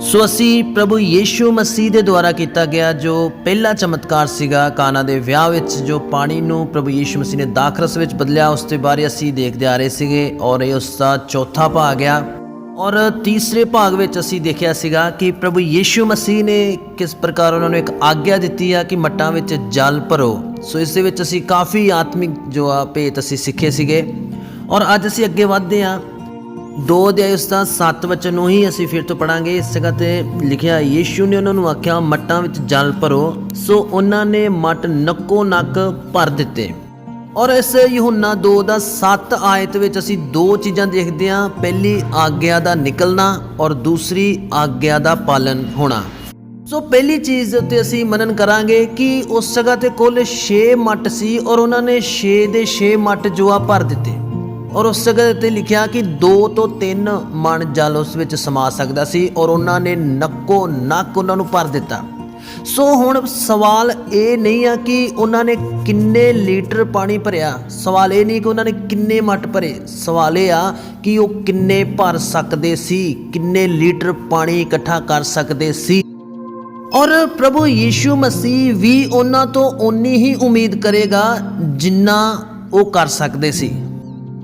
ਸੋ ਅਸੀਂ ਪ੍ਰਭੂ ਯੀਸ਼ੂ ਮਸੀਹ ਦੇ ਦੁਆਰਾ ਕੀਤਾ ਗਿਆ ਜੋ ਪਹਿਲਾ ਚਮਤਕਾਰ ਸੀਗਾ, ਕਾਨਾ ਦੇ ਵਿਆਹ ਵਿੱਚ ਜੋ ਪਾਣੀ ਨੂੰ ਪ੍ਰਭੂ ਯੀਸ਼ੂ ਮਸੀਹ ਨੇ ਦਾਖਰਸ ਵਿੱਚ ਬਦਲਿਆ, ਉਸ ਦੇ ਬਾਰੇ ਅਸੀਂ ਦੇਖਦੇ ਆ ਰਹੇ ਸੀਗੇ ਔਰ ਇਹ ਉਸ ਦਾ ਚੌਥਾ ਭਾਗ ਆ। ਔਰ ਤੀਸਰੇ ਭਾਗ ਵਿੱਚ ਅਸੀਂ ਦੇਖਿਆ ਸੀਗਾ ਕਿ ਪ੍ਰਭੂ ਯੀਸ਼ੂ ਮਸੀਹ ਨੇ ਕਿਸ ਪ੍ਰਕਾਰ ਉਹਨਾਂ ਨੂੰ ਇੱਕ ਆਗਿਆ ਦਿੱਤੀ ਆ ਕਿ ਮੱਟਾਂ ਵਿੱਚ ਜਲ ਭਰੋ। ਸੋ ਇਸ ਦੇ ਵਿੱਚ ਅਸੀਂ ਕਾਫੀ ਆਤਮਿਕ ਜੋ ਆ ਭੇਤ ਅਸੀਂ ਸਿੱਖੇ ਸੀਗੇ। ਔਰ ਅੱਜ ਅਸੀਂ ਅੱਗੇ ਵਧਦੇ ਹਾਂ ਦੋ ਅਧਿਆਇ ਉਸ ਦਾ 7 ਵਚਨ ਨੂੰ ਹੀ ਅਸੀਂ ਫਿਰ ਤੋਂ ਪੜਾਂਗੇ ਇਸ ਜਗ੍ਹਾ ਤੇ ਲਿਖਿਆ, ਯੀਸ਼ੂ ਨੇ ਉਹਨਾਂ ਨੂੰ ਆਖਿਆ, ਮੱਟਾਂ ਵਿੱਚ ਜਲ ਭਰੋ। ਸੋ ਉਹਨਾਂ ਨੇ ਮੱਟ ਨੱਕੋ ਨੱਕ ਭਰ ਦਿੱਤੇ। ਔਰ ਇਸ ਯਹੋਨਾ 2 ਦਾ 7 ਆਇਤ ਵਿੱਚ ਅਸੀਂ ਦੋ ਚੀਜ਼ਾਂ ਦੇਖਦੇ ਹਾਂ। ਪਹਿਲੀ, ਆਗਿਆ ਦਾ ਨਿਕਲਣਾ ਔਰ ਦੂਸਰੀ, ਆਗਿਆ ਦਾ ਪਾਲਨ ਹੋਣਾ। ਸੋ ਪਹਿਲੀ ਚੀਜ਼ ਉੱਤੇ ਅਸੀਂ ਮਨਨ ਕਰਾਂਗੇ ਕਿ ਉਸ ਜਗ੍ਹਾ ਤੇ ਕੁੱਲ 6 ਮੱਟ ਸੀ ਔਰ ਉਹਨਾਂ ਨੇ 6 ਦੇ 6 ਮੱਟ ਜੋ ਆ ਭਰ ਦਿੱਤੇ। ਔਰ ਉਸ ਜਗ੍ਹਾ ਤੇ ਲਿਖਿਆ ਕਿ ਦੋ ਤੋਂ ਤਿੰਨ ਮਣ ਜਲ ਉਸ ਵਿੱਚ ਸਮਾ ਸਕਦਾ ਸੀ ਔਰ ਉਹਨਾਂ ਨੇ ਨੱਕੋ ਨੱਕ ਉਹਨਾਂ ਨੂੰ ਭਰ ਦਿੱਤਾ। ਸੋ ਹੁਣ ਸਵਾਲ ਇਹ ਨਹੀਂ ਆ ਕਿ ਉਹਨਾਂ ਨੇ ਕਿੰਨੇ ਲੀਟਰ ਪਾਣੀ ਭਰਿਆ। ਸਵਾਲ ਇਹ ਨਹੀਂ ਕਿ ਉਹਨਾਂ ਨੇ ਕਿੰਨੇ ਮੱਟ ਭਰੇ। ਸਵਾਲ ਇਹ ਆ ਕਿ ਉਹ ਕਿੰਨੇ ਭਰ ਸਕਦੇ ਸੀ, ਕਿੰਨੇ ਲੀਟਰ ਪਾਣੀ ਇਕੱਠਾ ਕਰ ਸਕਦੇ ਸੀ। ਔਰ ਪ੍ਰਭੂ ਯੀਸ਼ੂ ਮਸੀਹ ਵੀ ਉਹਨਾਂ ਤੋਂ ਉਨੀ ਹੀ ਉਮੀਦ ਕਰੇਗਾ ਜਿੰਨਾ ਉਹ ਕਰ ਸਕਦੇ ਸੀ।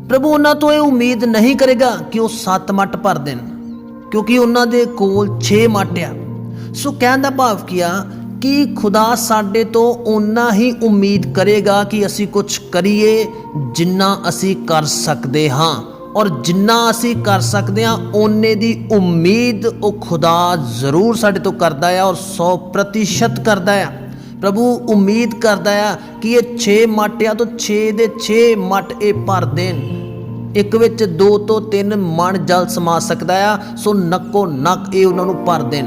ਪ੍ਰਭੂ ਉਹਨਾਂ ਤੋਂ ਇਹ ਉਮੀਦ ਨਹੀਂ ਕਰੇਗਾ ਕਿ ਉਹ ਸੱਤ ਮੱਟ ਭਰ ਦੇਣ, ਕਿਉਂਕਿ ਉਹਨਾਂ ਦੇ ਕੋਲ 6 ਮੱਟ ਆ। ਸੋ ਕਹਿਣ ਦਾ ਭਾਵ ਕੀ ਆ? ਕਿ ਖੁਦਾ ਸਾਡੇ ਤੋਂ ਓਨਾ ਹੀ ਉਮੀਦ ਕਰੇਗਾ ਕਿ ਅਸੀਂ ਕੁਝ ਕਰੀਏ ਜਿੰਨਾ ਅਸੀਂ ਕਰ ਸਕਦੇ ਹਾਂ? ਔਰ ਜਿੰਨਾ ਅਸੀਂ ਕਰ ਸਕਦੇ ਹਾਂ, ਓਨੇ ਦੀ ਉਮੀਦ ਉਹ ਖੁਦਾ ਜ਼ਰੂਰ ਸਾਡੇ ਤੋਂ ਕਰਦਾ ਆ ਔਰ 100% ਕਰਦਾ ਆ। ਪ੍ਰਭੂ ਉਮੀਦ ਕਰਦਾ ਆ ਕਿ ਇਹ 6 ਮੱਟਿਆਂ ਤੋਂ 6 ਦੇ 6 ਮੱਟ ਇਹ ਭਰ ਦੇਣ। ਇੱਕ ਵਿੱਚ ਦੋ ਤੋਂ ਤਿੰਨ ਮਣ ਜਲ ਸਮਾ ਸਕਦਾ ਆ, ਸੋ ਨੱਕੋ ਨੱਕ ਇਹ ਉਹਨਾਂ ਨੂੰ ਭਰ ਦੇਣ।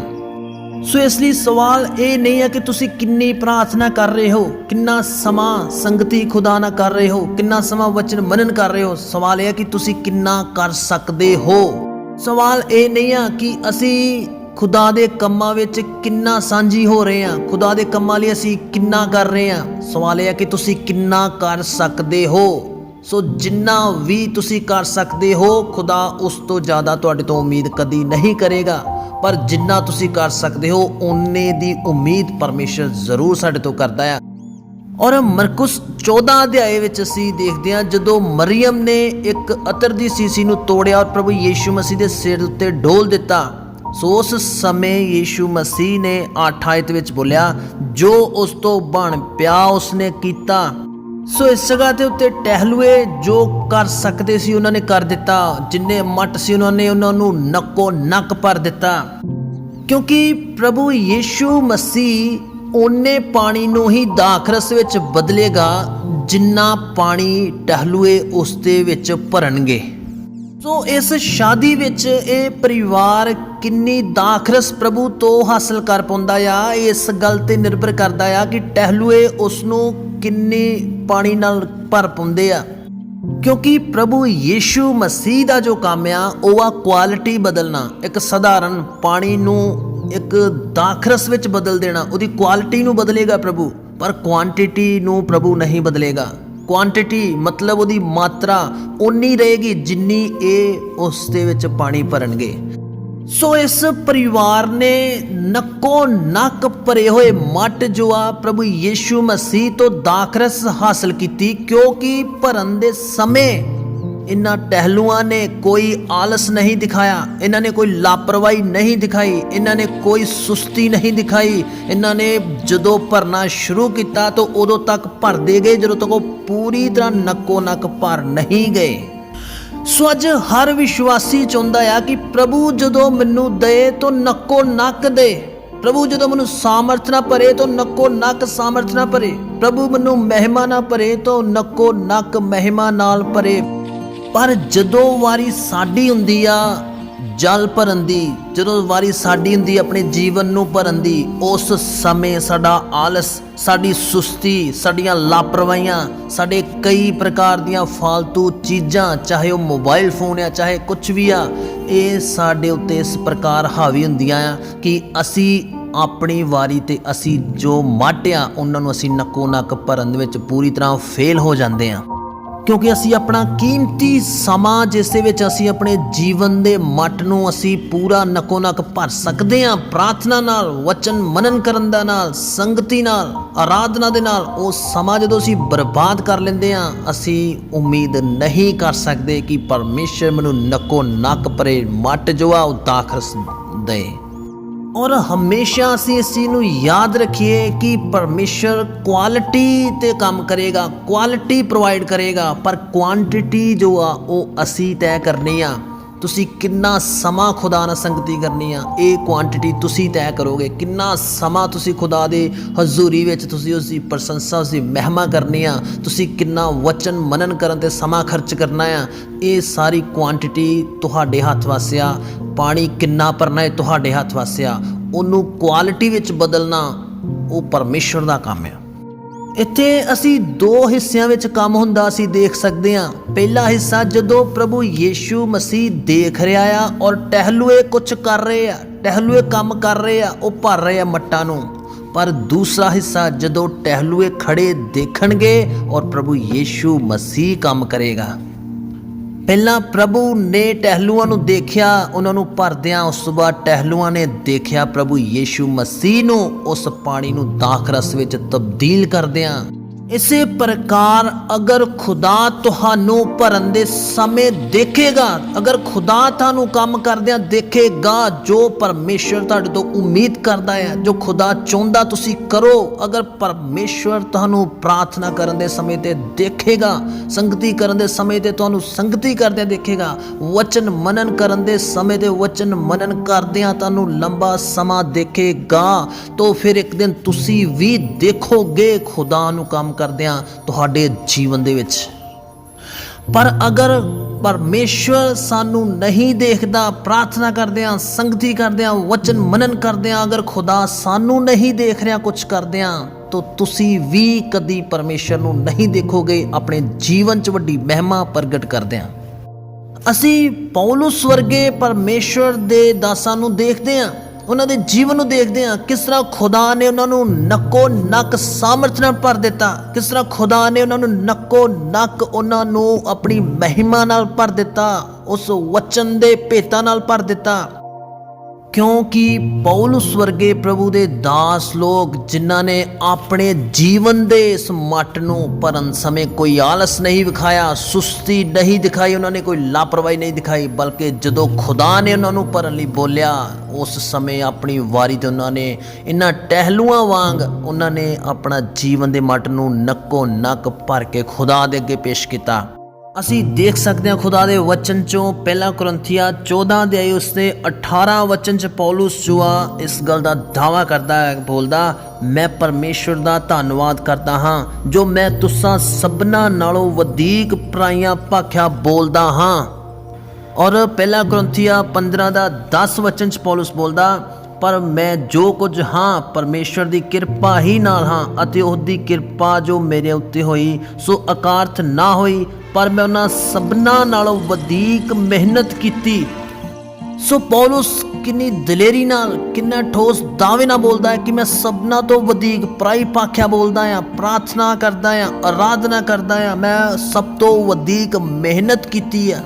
ਸੋ ਇਸ ਲਈ ਸਵਾਲ ਇਹ ਨਹੀਂ ਹੈ ਕਿ ਤੁਸੀਂ ਕਿੰਨੀ ਪ੍ਰਾਰਥਨਾ ਕਰ ਰਹੇ ਹੋ, ਕਿੰਨਾ ਸਮਾਂ ਸੰਗਤੀ ਖੁਦਾ ਨਾਲ ਕਰ ਰਹੇ ਹੋ, ਕਿੰਨਾ ਸਮਾਂ ਵਚਨ ਮਨਨ ਕਰ ਰਹੇ ਹੋ, ਸਵਾਲ ਇਹ ਹੈ ਕਿ ਤੁਸੀਂ ਕਿੰਨਾ ਕਰ ਸਕਦੇ ਹੋ। ਸਵਾਲ ਇਹ ਨਹੀਂ ਆ ਕਿ ਅਸੀਂ ਖੁਦਾ ਦੇ ਕੰਮਾਂ ਵਿੱਚ ਕਿੰਨਾ ਸਾਂਝੀ ਹੋ ਰਹੇ ਹਾਂ ਖੁਦਾ ਦੇ ਕੰਮਾਂ ਲਈ ਅਸੀਂ ਕਿੰਨਾ ਕਰ ਰਹੇ ਹਾਂ ਸਵਾਲ ਇਹ ਹੈ ਕਿ ਤੁਸੀਂ ਕਿੰਨਾ ਕਰ ਸਕਦੇ ਹੋ। ਸੋ ਜਿੰਨਾ ਵੀ ਤੁਸੀਂ ਕਰ ਸਕਦੇ ਹੋ, ਖੁਦਾ ਉਸ ਤੋਂ ਜ਼ਿਆਦਾ ਤੁਹਾਡੇ ਤੋਂ ਉਮੀਦ ਕਦੀ ਨਹੀਂ ਕਰੇਗਾ। ਪਰ ਜਿੰਨਾ ਤੁਸੀਂ ਕਰ ਸਕਦੇ ਹੋ, ਓਨੇ ਦੀ ਉਮੀਦ ਪਰਮੇਸ਼ਰ ਜ਼ਰੂਰ ਸਾਡੇ ਤੋਂ ਕਰਦਾ ਹੈ ਔਰ ਮਰਕੁਸ 14 ਅਧਿਆਏ ਵਿੱਚ ਅਸੀਂ ਦੇਖਦੇ ਹਾਂ, ਜਦੋਂ ਮਰੀਮ ਨੇ ਇੱਕ ਅਤਰ ਦੀ ਸੀਸੀ ਨੂੰ ਤੋੜਿਆ ਔਰ ਪ੍ਰਭੂ ਯੀਸ਼ੂ ਮਸੀਹ ਦੇ ਸਿਰ ਉੱਤੇ ਡੋਲ ਦਿੱਤਾ, ਸੋ ਉਸ ਸਮੇਂ ਯੀਸ਼ੂ ਮਸੀਹ ਨੇ 8 ਆਇਤ ਵਿੱਚ ਬੋਲਿਆ, ਜੋ ਉਸ ਤੋਂ ਬਣ ਪਿਆ, ਉਸਨੇ ਕੀਤਾ। ਸੋ ਇਸ ਜਗ੍ਹਾ ਦੇ ਉੱਤੇ ਟਹਿਲੂਏ ਜੋ ਕਰ ਸਕਦੇ ਸੀ ਉਹਨਾਂ ਨੇ ਕਰ ਦਿੱਤਾ, ਜਿੰਨੇ ਮੱਟ ਸੀ ਉਹਨਾਂ ਨੇ ਉਹਨਾਂ ਨੂੰ ਨੱਕੋ ਨੱਕ ਭਰ ਦਿੱਤਾ। ਕਿਉਂਕਿ ਪ੍ਰਭੂ ਯੀਸ਼ੂ ਮਸੀਹ ਓਨੇ ਪਾਣੀ ਨੂੰ ਹੀ ਦਾਖਰਸ ਵਿੱਚ ਬਦਲੇਗਾ, ਜਿੰਨਾ ਪਾਣੀ ਟਹਿਲੂਏ ਉਸ ਦੇ ਵਿੱਚ ਭਰਨਗੇ। ਸੋ ਇਸ ਸ਼ਾਦੀ ਵਿੱਚ ਇਹ ਪਰਿਵਾਰ ਕਿੰਨੀ ਦਾਖਰਸ ਪ੍ਰਭੂ ਤੋਂ ਹਾਸਲ ਕਰ ਪਾਉਂਦਾ ਆ, ਇਸ ਗੱਲ ਤੇ ਨਿਰਭਰ ਕਰਦਾ ਆ ਕਿ ਟਹਿਲੂਏ ਉਸ ਨੂੰ ਕਿੰਨੀ ਪਾਣੀ ਨਾਲ ਭਰ ਪਾਉਂਦੇ ਆ। ਕਿਉਂਕਿ ਪ੍ਰਭੂ ਯੀਸ਼ੂ ਮਸੀਹ ਦਾ ਜੋ ਕੰਮ ਆ, ਉਹ ਆ ਕੁਆਲਿਟੀ ਬਦਲਣਾ। ਇੱਕ ਸਧਾਰਨ ਪਾਣੀ ਨੂੰ ਇੱਕ ਦਾਖਰਸ ਵਿੱਚ ਬਦਲ ਦੇਣਾ। ਉਹਦੀ ਕੁਆਲਿਟੀ ਨੂੰ ਬਦਲੇਗਾ ਪ੍ਰਭੂ, ਪਰ ਕੁਆਂਟੀਟੀ ਨੂੰ ਪ੍ਰਭੂ ਨਹੀਂ ਬਦਲੇਗਾ। ਕੁਆਂਟੀਟੀ ਮਤਲਬ ਉਹਦੀ ਮਾਤਰਾ ਉਨੀ ਰਹੇਗੀ ਜਿੰਨੀ ਇਹ ਉਸ ਦੇ ਵਿੱਚ ਪਾਣੀ ਭਰਨਗੇ। ਸੋ ਇਸ ਪਰਿਵਾਰ ਨੇ ਨੱਕੋ ਨੱਕ ਭਰੇ ਹੋਏ ਮੱਟ ਜੋ ਆ ਪ੍ਰਭੂ ਯੀਸ਼ੂ ਮਸੀਹ ਤੋਂ ਦਾਖਰਸ ਹਾਸਲ ਕੀਤੀ, ਕਿਉਂਕਿ ਭਰਨ ਦੇ ਸਮੇਂ ਇਨ੍ਹਾਂ ਟਹਿਲੂਆਂ ਨੇ ਕੋਈ ਆਲਸ ਨਹੀਂ ਦਿਖਾਇਆ ਇਹਨਾਂ ਨੇ ਕੋਈ ਲਾਪਰਵਾਹੀ ਨਹੀਂ ਦਿਖਾਈ ਇਹਨਾਂ ਨੇ ਕੋਈ ਸੁਸਤੀ ਨਹੀਂ ਦਿਖਾਈ। ਇਹਨਾਂ ਨੇ ਜਦੋਂ ਭਰਨਾ ਸ਼ੁਰੂ ਕੀਤਾ ਤਾਂ ਉਦੋਂ ਤੱਕ ਭਰਦੇ ਗਏ, ਜਦੋਂ ਤੱਕ ਉਹ ਪੂਰੀ ਤਰ੍ਹਾਂ ਨੱਕੋ ਨੱਕ ਭਰ ਨਹੀਂ ਗਏ। ਸੋ ਅੱਜ ਹਰ ਵਿਸ਼ਵਾਸੀ ਚਾਹੁੰਦਾ ਆ ਕਿ ਪ੍ਰਭੂ ਜਦੋਂ ਮੈਨੂੰ ਦੇ ਤਾਂ ਨੱਕੋ ਨੱਕ ਦੇ। ਪ੍ਰਭੂ ਜਦੋਂ ਮੈਨੂੰ ਸਾਮਰਥ ਨਾ ਭਰੇ ਤੋਂ ਨੱਕੋ ਨੱਕ ਸਾਮਰਥ ਨਾ ਭਰੇ। ਪ੍ਰਭੂ ਮੈਨੂੰ ਮਹਿਮਾ ਨਾ ਭਰੇ ਤੋਂ ਨੱਕੋ ਨੱਕ ਮਹਿਮਾ ਨਾਲ ਭਰੇ। ਪਰ ਜਦੋਂ ਵਾਰੀ ਸਾਡੀ ਹੁੰਦੀ ਆ ਜਲ ਭਰਨ ਦੀ, ਜਦੋਂ ਵਾਰੀ ਸਾਡੀ ਹੁੰਦੀ, ਆਪਣੇ ਜੀਵਨ ਨੂੰ ਭਰਨ ਦੀ, ਉਸ ਸਮੇਂ ਸਾਡਾ ਆਲਸ, ਸਾਡੀ ਸੁਸਤੀ, ਸਾਡੀਆਂ ਲਾਪਰਵਾਹੀਆਂ, ਸਾਡੇ ਕਈ ਪ੍ਰਕਾਰ ਦੀਆਂ ਫਾਲਤੂ ਚੀਜ਼ਾਂ, ਚਾਹੇ ਉਹ ਮੋਬਾਈਲ ਫੋਨ ਆ, ਚਾਹੇ ਕੁਝ ਵੀ ਆ, ਇਹ ਸਾਡੇ ਉੱਤੇ ਇਸ ਪ੍ਰਕਾਰ ਹਾਵੀ ਹੁੰਦੀਆਂ ਆ ਕਿ ਅਸੀਂ ਆਪਣੀ ਵਾਰੀ ਤੇ ਅਸੀਂ ਜੋ ਮਾਟਿਆ, ਉਹਨਾਂ ਨੂੰ ਅਸੀਂ ਨੱਕੋ ਨੱਕ ਭਰਨ ਦੇ ਵਿੱਚ ਪੂਰੀ ਤਰ੍ਹਾਂ ਫੇਲ ਹੋ ਜਾਂਦੇ ਆ। ਕਿਉਂਕਿ ਅਸੀਂ ਆਪਣਾ ਕੀਮਤੀ ਸਮਾਂ, ਜਿਸ ਦੇ ਵਿੱਚ ਅਸੀਂ ਆਪਣੇ ਜੀਵਨ ਦੇ ਮੱਟ ਨੂੰ ਅਸੀਂ ਪੂਰਾ ਨਕੋ ਨਕ ਭਰ ਸਕਦੇ ਹਾਂ, ਪ੍ਰਾਰਥਨਾ ਨਾਲ, ਵਚਨ ਮਨਨ ਕਰਨ ਦਾ ਨਾਲ, ਸੰਗਤੀ ਨਾਲ, ਆਰਾਧਨਾ ਦੇ ਨਾਲ, ਉਹ ਸਮਾਂ ਜਦੋਂ ਅਸੀਂ ਬਰਬਾਦ ਕਰ ਲੈਂਦੇ ਹਾਂ, ਅਸੀਂ ਉਮੀਦ ਨਹੀਂ ਕਰ ਸਕਦੇ ਕਿ ਪਰਮੇਸ਼ਰ ਮੈਨੂੰ ਨਕੋ ਨਕ ਪਰੇ ਮੱਟ ਜੋ ਆ ਉਹ ਦਾਖਰਸ ਦੇ। ਔਰ ਹਮੇਸ਼ਾ ਅਸੀਂ ਇਸ ਚੀਜ਼ ਨੂੰ ਯਾਦ ਰੱਖੀਏ ਕਿ ਪਰਮੇਸ਼ਰ ਕੁਆਲਿਟੀ ਤੇ ਕੰਮ ਕਰੇਗਾ ਕੁਆਲਿਟੀ ਪ੍ਰੋਵਾਈਡ ਕਰੇਗਾ, ਪਰ ਕੁਆਂਟੀਟੀ ਜੋ ਆ, ਉਹ ਅਸੀਂ ਤੈਅ ਕਰਨੀ ਆ। ਤੁਸੀਂ ਕਿੰਨਾ ਸਮਾਂ ਖੁਦਾ ਨਾਲ ਸੰਗਤੀ ਕਰਨੀ ਆ? ਇਹ ਕੁਆਂਟੀਟੀ ਤੁਸੀਂ ਤੈਅ ਕਰੋਗੇ। ਕਿੰਨਾ ਸਮਾਂ ਤੁਸੀਂ ਖੁਦਾ ਦੇ ਹਜ਼ੂਰੀ ਵਿੱਚ ਤੁਸੀਂ ਉਸ ਦੀ ਪ੍ਰਸ਼ੰਸਾ ਉਸ ਦੀ ਮਹਿਮਾ ਕਰਨੀ ਆ? ਤੁਸੀਂ ਕਿੰਨਾ ਵਚਨ ਮਨਨ ਕਰਨ ਤੇ ਸਮਾਂ ਖਰਚ ਕਰਨਾ ਆ? ਇਹ ਸਾਰੀ ਕੁਆਂਟੀਟੀ ਤੁਹਾਡੇ ਹੱਥ ਵਾਸਿਆ। ਪਾਣੀ ਕਿੰਨਾ ਭਰਨਾ ਹੈ ਤੁਹਾਡੇ ਹੱਥ ਵਾਸਿਆ। ਉਹਨੂੰ ਕੁਆਲਿਟੀ ਵਿੱਚ ਬਦਲਣਾ ਉਹ ਪਰਮੇਸ਼ਰ ਦਾ ਕੰਮ ਹੈ ਇੱਥੇ ਅਸੀਂ ਦੋ ਹਿੱਸਿਆਂ ਵਿੱਚ ਕੰਮ ਹੁੰਦਾ ਅਸੀਂ ਦੇਖ ਸਕਦੇ ਹਾਂ। ਪਹਿਲਾ ਹਿੱਸਾ, ਜਦੋਂ ਪ੍ਰਭੂ ਯੀਸ਼ੂ ਮਸੀਹ ਦੇਖ ਰਿਹਾ ਆ ਔਰ ਟਹਿਲੂਏ ਕੁਝ ਕਰ ਰਹੇ ਆ, ਟਹਿਲੂਏ ਕੰਮ ਕਰ ਰਹੇ ਆ, ਉਹ ਭਰ ਰਹੇ ਆ ਮੱਟਾਂ ਨੂੰ। ਪਰ ਦੂਸਰਾ ਹਿੱਸਾ, ਜਦੋਂ ਟਹਿਲੂਏ ਖੜੇ ਦੇਖਣਗੇ ਔਰ ਪ੍ਰਭੂ ਯੀਸ਼ੂ ਮਸੀਹ ਕੰਮ ਕਰੇਗਾ। ਪਹਿਲਾਂ ਪ੍ਰਭੂ ਨੇ ਟਹਿਲੂਆਂ ਨੂੰ ਦੇਖਿਆ, ਉਹਨਾਂ ਨੂੰ ਭਰਦਿਆਂ ਉਸ ਤੋਂ ਬਾਅਦ ਟਹਿਲੂਆਂ ਨੇ ਦੇਖਿਆ ਪ੍ਰਭੂ ਯੀਸ਼ੂ ਮਸੀਹ ਨੂੰ, ਉਸ ਪਾਣੀ ਨੂੰ ਦਾਖ ਰਸ ਵਿੱਚ ਤਬਦੀਲ ਕਰਦਿਆਂ। ਇਸੇ ਪ੍ਰਕਾਰ ਅਗਰ ਖੁਦਾ ਤੁਹਾਨੂੰ ਭਰਨ ਦੇ ਸਮੇਂ ਦੇਖੇਗਾ, ਅਗਰ ਖੁਦਾ ਤੁਹਾਨੂੰ ਕੰਮ ਕਰਦਿਆਂ ਦੇਖੇਗਾ, ਜੋ ਪਰਮੇਸ਼ਰ ਤੁਹਾਡੇ ਤੋਂ ਉਮੀਦ ਕਰਦਾ ਹੈ, ਜੋ ਖੁਦਾ ਚਾਹੁੰਦਾ ਤੁਸੀਂ ਕਰੋ, ਅਗਰ ਪਰਮੇਸ਼ਰ ਤੁਹਾਨੂੰ ਪ੍ਰਾਰਥਨਾ ਕਰਨ ਦੇ ਸਮੇਂ ਤੇ ਦੇਖੇਗਾ, ਸੰਗਤੀ ਕਰਨ ਦੇ ਸਮੇਂ ਤੇ ਤੁਹਾਨੂੰ ਸੰਗਤੀ ਕਰਦਿਆਂ ਦੇਖੇਗਾ, ਵਚਨ ਮਨਨ ਕਰਨ ਦੇ ਸਮੇਂ ਤੇ ਵਚਨ ਮਨਨ ਕਰਦਿਆਂ ਤੁਹਾਨੂੰ ਲੰਬਾ ਸਮਾਂ ਦੇਖੇਗਾ, ਤਾਂ ਫਿਰ ਇੱਕ ਦਿਨ ਤੁਸੀਂ ਵੀ ਦੇਖੋਗੇ ਖੁਦਾ ਨੂੰ ਕੰਮ ਕਰਦਿਆਂ ਤੁਹਾਡੇ ਜੀਵਨ ਦੇ ਵਿੱਚ। ਪਰ ਅਗਰ ਪਰਮੇਸ਼ਵਰ ਸਾਨੂੰ ਨਹੀਂ ਦੇਖਦਾ, ਪ੍ਰਾਰਥਨਾ ਕਰਦਿਆਂ ਸੰਗਤੀ ਕਰਦਿਆਂ ਵਚਨ ਮਨਨ ਕਰਦਿਆਂ ਅਗਰ ਖੁਦਾ ਸਾਨੂੰ ਨਹੀਂ ਦੇਖ ਰਿਹਾ ਕੁਝ ਕਰਦਿਆਂ ਤਾਂ ਤੁਸੀਂ ਵੀ ਕਦੀ ਪਰਮੇਸ਼ਰ ਨੂੰ ਨਹੀਂ ਦੇਖੋਗੇ, ਆਪਣੇ ਜੀਵਨ 'ਚ ਵੱਡੀ ਮਹਿਮਾ ਪ੍ਰਗਟ ਕਰਦਿਆਂ ਅਸੀਂ ਪੌਲਸ ਵਰਗੇ ਪਰਮੇਸ਼ਰ ਦੇ ਦਾਸਾਂ ਨੂੰ ਦੇਖਦੇ ਹਾਂ। ਉਹਨਾਂ ਦੇ ਜੀਵਨ ਨੂੰ ਦੇਖਦੇ ਹਾਂ, ਕਿਸ ਤਰ੍ਹਾਂ ਖੁਦਾ ਨੇ ਉਹਨਾਂ ਨੂੰ ਨੱਕੋ ਨੱਕ ਸਾਮਰਥ ਨਾਲ ਭਰ ਦਿੱਤਾ, ਕਿਸ ਤਰ੍ਹਾਂ ਖੁਦਾ ਨੇ ਉਹਨਾਂ ਨੂੰ ਨੱਕੋ ਨੱਕ ਉਹਨਾਂ ਨੂੰ ਆਪਣੀ ਮਹਿਮਾ ਨਾਲ ਭਰ ਦਿੱਤਾ, ਉਸ ਵਚਨ ਦੇ ਭੇਤਾਂ ਨਾਲ ਭਰ ਦਿੱਤਾ। ਕਿਉਂਕਿ ਪੌਲਸ ਵਰਗੇ ਪ੍ਰਭੂ ਦੇ ਦਾਸ ਲੋਕ ਜਿਨ੍ਹਾਂ ਨੇ ਆਪਣੇ ਜੀਵਨ ਦੇ ਇਸ ਮੱਟ ਨੂੰ ਭਰਨ ਸਮੇਂ ਕੋਈ ਆਲਸ ਨਹੀਂ ਵਿਖਾਇਆ, ਸੁਸਤੀ ਨਹੀਂ ਦਿਖਾਈ, ਉਹਨਾਂ ਨੇ ਕੋਈ ਲਾਪਰਵਾਹੀ ਨਹੀਂ ਦਿਖਾਈ, ਬਲਕਿ ਜਦੋਂ ਖੁਦਾ ਨੇ ਉਹਨਾਂ ਨੂੰ ਭਰਨ ਲਈ ਬੋਲਿਆ, ਉਸ ਸਮੇਂ ਆਪਣੀ ਵਾਰੀ ਤੇ ਉਹਨਾਂ ਨੇ ਇਨ੍ਹਾਂ ਟਹਿਲੂਆਂ ਵਾਂਗ ਉਹਨਾਂ ਨੇ ਆਪਣਾ ਜੀਵਨ ਦੇ ਮੱਟ ਨੂੰ ਨੱਕੋ ਨੱਕ ਭਰ ਕੇ ਖੁਦਾ ਦੇ ਅੱਗੇ ਪੇਸ਼ ਕੀਤਾ। ਅਸੀਂ ਦੇਖ ਸਕਦੇ ਹਾਂ ਖੁਦਾ ਦੇ ਵਚਨ ਚੋਂ ਪਹਿਲਾ ਕੁਰੰਥੀਆ 14 ਦੇ ਆਈ ਉਸਦੇ 18 ਵਚਨ ਚ ਪੌਲਸ ਜੋ ਇਸ ਗੱਲ ਦਾ ਦਾਵਾ ਕਰਦਾ ਹੈ, ਬੋਲਦਾ, ਮੈਂ ਪਰਮੇਸ਼ਵਰ ਦਾ ਧੰਨਵਾਦ ਕਰਦਾ ਹਾਂ, ਜੋ ਮੈਂ ਤੁਸਾਂ ਸਭਨਾ ਨਾਲੋਂ ਵਧੇਕ ਪਰਾਈਆਂ ਭਾਖਿਆ ਬੋਲਦਾ ਹਾਂ। ਔਰ ਪਹਿਲਾ ਕੁਰੰਥੀਆ 15 ਦਾ 10 ਵਚਨ ਚ ਪੌਲਸ ਬੋਲਦਾ ਪਰ ਮੈਂ ਜੋ ਕੁਝ ਹਾਂ ਪਰਮੇਸ਼ਰ ਦੀ ਕਿਰਪਾ ਹੀ ਨਾਲ ਹਾਂ ਅਤੇ ਉਹਦੀ ਕਿਰਪਾ ਜੋ ਮੇਰੇ ਉੱਤੇ ਹੋਈ, ਸੋ ਅਕਾਰਥ ਨਾ ਹੋਈ, ਪਰ ਮੈਂ ਉਹਨਾਂ ਸਭਨਾਂ ਨਾਲੋਂ ਵਧੇਕ ਮਿਹਨਤ ਕੀਤੀ। ਸੋ ਪੌਲਸ ਕਿੰਨੀ ਦਲੇਰੀ ਨਾਲ, ਕਿੰਨਾ ਠੋਸ ਦਾਅਵੇ ਨਾਲ ਬੋਲਦਾ ਹੈ ਕਿ ਮੈਂ ਸਭਨਾ ਤੋਂ ਵਧੇਕ ਪ੍ਰਾਈ ਪਾਖਿਆ ਬੋਲਦਾ ਹਾਂ, ਪ੍ਰਾਰਥਨਾ ਕਰਦਾ ਹਾਂ ਆਰਾਧਨਾ ਕਰਦਾ ਹਾਂ, ਮੈਂ ਸਭ ਤੋਂ ਵਧੇਕ ਮਿਹਨਤ ਕੀਤੀ ਹੈ।